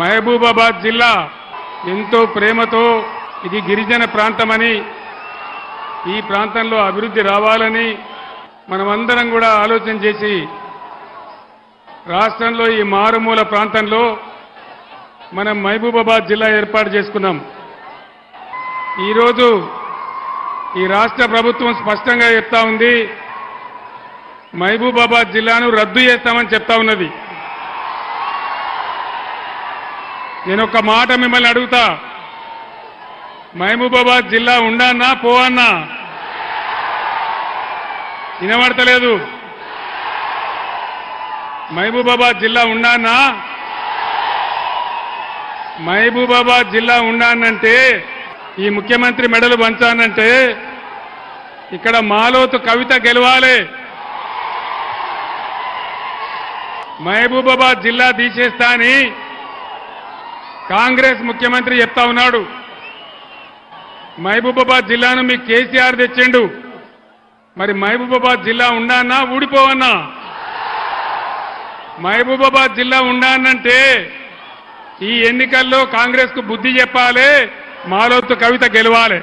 మహబూబాబాద్ జిల్లా ఎంతో ప్రేమతో ఇది గిరిజన ప్రాంతమని ఈ ప్రాంతంలో అభివృద్ధి రావాలని మనమందరం కూడా ఆలోచన చేసి రాష్ట్రంలో ఈ మారుమూల ప్రాంతంలో మనం మహబూబాబాద్ జిల్లా ఏర్పాటు చేసుకున్నాం. ఈరోజు ఈ రాష్ట్ర ప్రభుత్వం స్పష్టంగా చెప్తా ఉంది మహబూబాబాద్ జిల్లాను రద్దు చేస్తామని చెప్తా ఉన్నది. నేను ఒక మాట మిమ్మల్ని అడుగుతా. మహబూబాబాద్ జిల్లా ఉండన్నా పోవన్నా? వినబడతలేదు. మహబూబాబాద్ జిల్లా ఉండన్నా? మహబూబాబాద్ జిల్లా ఉండానంటే ఈ ముఖ్యమంత్రి మెడలు పంచానంటే ఇక్కడ మాలోతు కవిత గెలవాలి. మహబూబాబాద్ జిల్లా తీసేస్తా అని కాంగ్రెస్ ముఖ్యమంత్రి చెప్తా ఉన్నాడు. మహబూబాబాద్ జిల్లాను మీకు కేసీఆర్ తెచ్చిండు. మరి మహబూబాబాద్ జిల్లా ఉండానా ఊడిపోవన్నా మహబూబాబాద్ జిల్లా ఉండానంటే ఈ ఎన్నికల్లో కాంగ్రెస్కు బుద్ధి చెప్పాలి మాలోత్తు కవిత గెలవాలి.